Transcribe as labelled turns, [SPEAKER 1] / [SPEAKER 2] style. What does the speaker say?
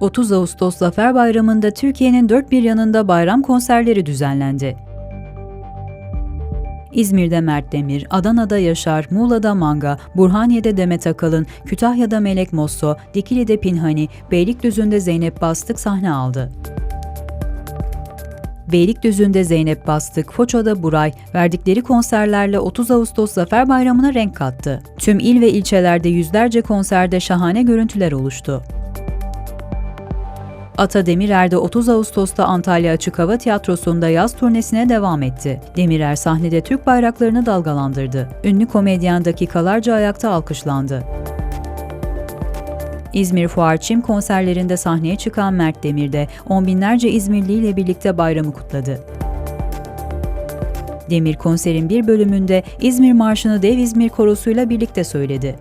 [SPEAKER 1] 30 Ağustos Zafer Bayramı'nda Türkiye'nin dört bir yanında bayram konserleri düzenlendi. İzmir'de Mert Demir, Adana'da Yaşar, Muğla'da Manga, Burhaniye'de Demet Akalın, Kütahya'da Melek Mosso, Dikili'de Pinhani, Beylikdüzü'nde Zeynep Bastık sahne aldı. Beylikdüzü'nde Zeynep Bastık, Foça'da Buray verdikleri konserlerle 30 Ağustos Zafer Bayramı'na renk kattı. Tüm il ve ilçelerde yüzlerce konserde şahane görüntüler oluştu. Ata Demirer de 30 Ağustos'ta Antalya Açık Hava Tiyatrosu'nda yaz turnesine devam etti. Demirer sahnede Türk bayraklarını dalgalandırdı. Ünlü komedyen dakikalarca ayakta alkışlandı. İzmir Fuar Çim konserlerinde sahneye çıkan Mert Demir de on binlerce İzmirli ile birlikte bayramı kutladı. Demir konserin bir bölümünde İzmir Marşı'nı Dev İzmir Korosu'yla birlikte söyledi.